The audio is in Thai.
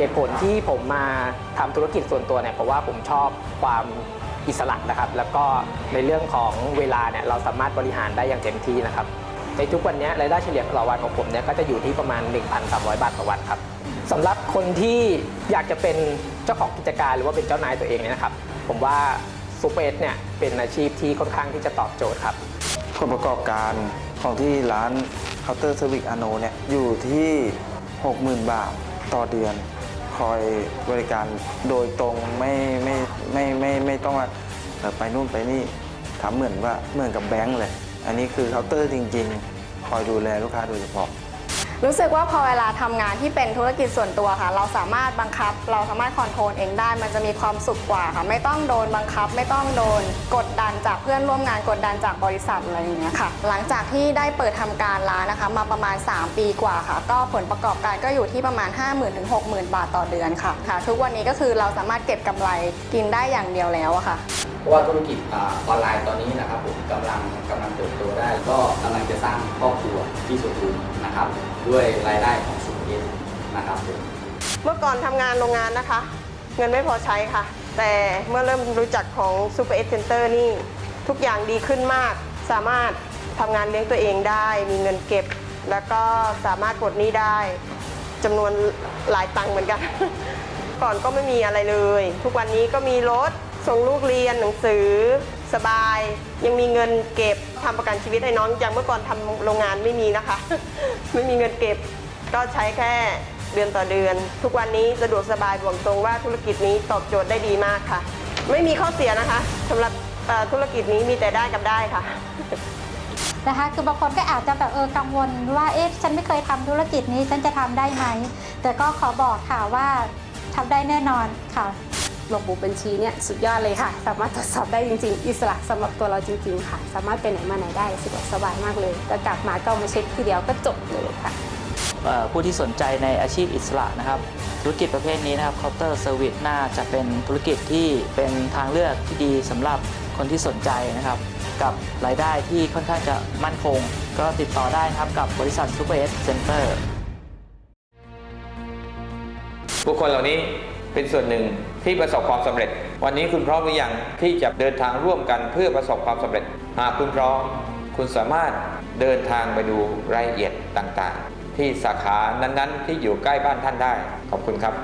เหตุผลที่ผมมาทำธุรกิจส่วนตัวเนี่ยเพราะว่าผมชอบความอิสระนะครับ แล้วก็ในเรื่องของเวลาเนี่ยเราสามารถบริหารได้อย่างเต็มที่นะครับ ในทุกวันนี้รายได้เฉลี่ยต่อวันของผมเนี่ยก็จะอยู่ที่ประมาณ 1,300 บาทต่อวันครับสำหรับคนที่อยากจะเป็นเจ้าของกิจการหรือว่าเป็นเจ้านายตัวเองเนี่ยนะครับ ผมว่าซูเปอร์เอสเนี่ยเป็นอาชีพที่ค่อนข้างที่จะตอบโจทย์ครับผลประกอบการของที่ร้านเคาน์เตอร์เซอร์วิสอโนเนี่ยอยู่ที่ 60,000 บาทต่อเดือน คอยบริการโดยตรงไม่ไม่ไม่ไม่ไม่ต้องว่าไปนู่นไปนี่ทำเหมือนว่าเหมือนกับแบงก์เลย อันนี้คือเคาน์เตอร์จริง ๆ คอยดูแลลูกค้าโดยเฉพาะ รู้สึกว่าพอเวลาทำงานที่เป็นธุรกิจส่วนตัวค่ะ เราสามารถบังคับ เราสามารถคอนโทรลเองได้ มันจะมีความสุขกว่าค่ะ ไม่ต้องโดนบังคับ ไม่ต้องโดนกดดันจากเพื่อนร่วมงานกดดันจากบริษัทอะไรอย่างเงี้ยค่ะ หลังจากที่ได้เปิดทำการร้านนะคะ มาประมาณ 3 ปีกว่าค่ะ ก็ผลประกอบการก็อยู่ที่ประมาณ 5 0,000ถึง60,000บาทต่อเดือนค่ะค่ะ ทุกวันนี้ก็คือเราสามารถเก็บกำไรกินได้อย่างเดียวแล้วอะค่ะเพราะว่าธุรกิจออนไลน์ตอนนี้นะครับผมกำลังกำลังเติบโตได้ก็กำลังจะสร้างครอบครัว ที่สมบูรณ์นะครับ ด้วยรายได้ของสุขเอสนะครับผมเมื่อก่อนทำงานโรงงานนะคะ เงินไม่พอใช้ค่ะ แต่เมื่อเริ่มรู้จักของ Super X Center นี่ ทุกอย่างดีขึ้นมาก สามารถทำงานเลี้ยงตัวเองได้ มีเงินเก็บ แล้วก็สามารถปลดหนี้ได้จำนวนหลายตังค์เหมือนกัน ก่อนก็ไม่มีอะไรเลย ทุกวันนี้ก็มีรถส่งลูกเรียนหนังสือ สบาย ยังมีเงินเก็บทำประกันชีวิตให้น้องอย่างเมื่อก่อนทำโรงงานไม่มีนะคะ ไม่มีเงินเก็บก็ใช้แค่เดือนต่อเดือน ทุกวันนี้สะดวกสบายบอกตรงว่าธุรกิจนี้ตอบโจทย์ได้ดีมากค่ะ ไม่มีข้อเสียนะคะสำหรับธุรกิจนี้มีแต่ได้กับได้ค่ะนะคะคือบางคนก็อาจจะแบบเออกังวลว่าเอ๊ะฉันไม่เคยทำธุรกิจนี้ฉันจะทำได้ไหม แต่ก็ขอบอกค่ะว่าทำได้แน่นอนค่ะ ระบบบัญชีเนี่ยสุดยอดเลยค่ะ สามารถตรวจสอบได้จริง ๆ อิสระสำหรับตัวเราจริง ๆ ค่ะ สามารถไปไหนมาไหนได้สะดวกสบายมากเลยแล้วกลับมาก็เอามาเช็คทีเดียวก็จบเลยค่ะเอ่อผู้ที่สนใจในอาชีพอิสระนะครับ ธุรกิจประเภทนี้นะครับเคาน์เตอร์เซอร์วิสน่าจะเป็นธุรกิจที่เป็นทางเลือกที่ดีสำหรับคนที่สนใจนะครับ กับรายได้ที่ค่อนข้างจะมั่นคง ก็ติดต่อได้นะครับกับบริษัท Super S Center บุคคลเหล่านี้เป็นส่วนหนึ่ง ที่ประสบความสำเร็จ วันนี้คุณพร้อมหรือยังที่จะเดินทางร่วมกันเพื่อประสบความสำเร็จ หากคุณพร้อม คุณสามารถเดินทางไปดูรายละเอียดต่างๆ ที่สาขานั้นๆ ที่อยู่ใกล้บ้านท่านได้ ขอบคุณครับ